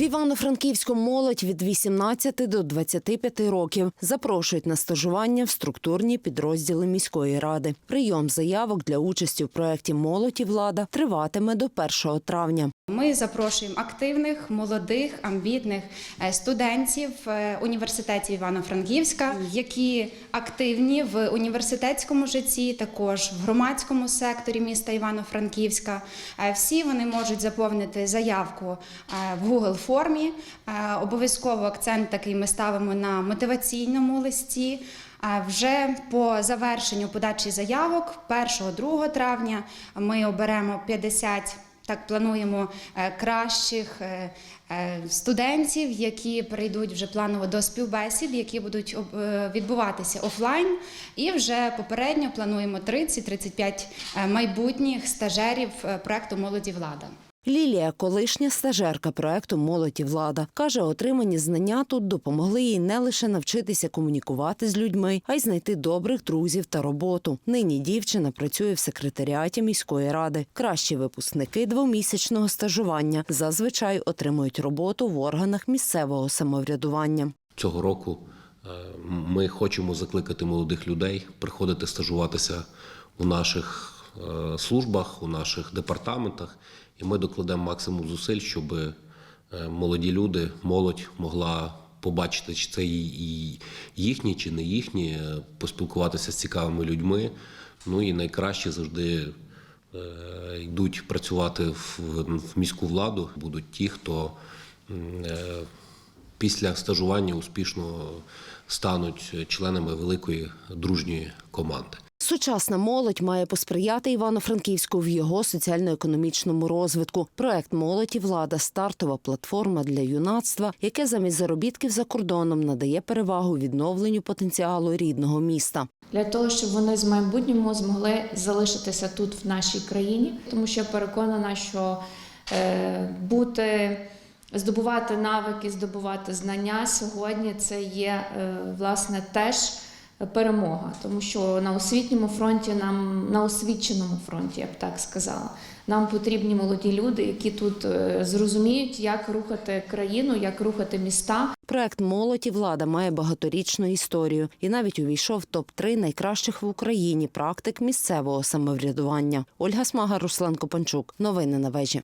В Івано-Франківську молодь від 18 до 25 років запрошують на стажування в структурні підрозділи міської ради. Прийом заявок для участі в проєкті Молодь і влада триватиме до 1 травня. Ми запрошуємо активних, молодих, амбітних е, студентів е, університетів Івано-Франківська, які активні в університетському житті, також в громадському секторі міста Івано-Франківська. Е, Всі вони можуть заповнити заявку в Google формі. Е, Обов'язково акцент такий ми ставимо на мотиваційному листі. А вже по завершенню подачі заявок 1-2 травня ми оберемо 50 так плануємо е, кращих е, е, студентів, які прийдуть вже планово до співбесід, які будуть е, відбуватися офлайн. І вже попередньо плануємо 30-35 е, майбутніх стажерів е, проекту Молоді влада. Лілія, колишня стажерка проекту Молодь і влада, каже, отримані знання тут допомогли їй не лише навчитися комунікувати з людьми, а й знайти добрих друзів та роботу. Нині дівчина працює в секретаріаті міської ради. Кращі випускники двомісячного стажування зазвичай отримують роботу в органах місцевого самоврядування. Цього року е, ми хочемо закликати молодих людей приходити стажуватися у наших службах, у наших департаментах, і ми докладемо максимум зусиль, щоб е, молоді люди, молодь могла побачити, чи це і- їхні, чи не їхні, е, поспілкуватися з цікавими людьми. Ну і найкраще завжди е, йдуть працювати в, міську владу. Будуть ті, хто е, після стажування успішно стануть членами великої дружньої команди. Сучасна молодь має посприяти Івано-Франківську в його соціально-економічному розвитку. Проект Молодь і влада стартова платформа для юнацтва, яке замість заробітків за кордоном надає перевагу відновленню потенціалу рідного міста. для того, щоб вони з майбутньому змогли залишитися тут в нашій країні, тому що я переконана, що е, бути, здобувати навики, здобувати знання сьогодні це є е, власне теж перемога, тому що на освітньому фронті нам на освіченому фронті, я б так сказала. Нам потрібні молоді люди, які тут е, зрозуміють, як рухати країну, як рухати міста, Проект Молодь і влада має багаторічну історію і навіть увійшов в топ 3 найкращих в Україні практик місцевого самоврядування. Ольга Смага, Руслан Копанчук. Новини на вежі.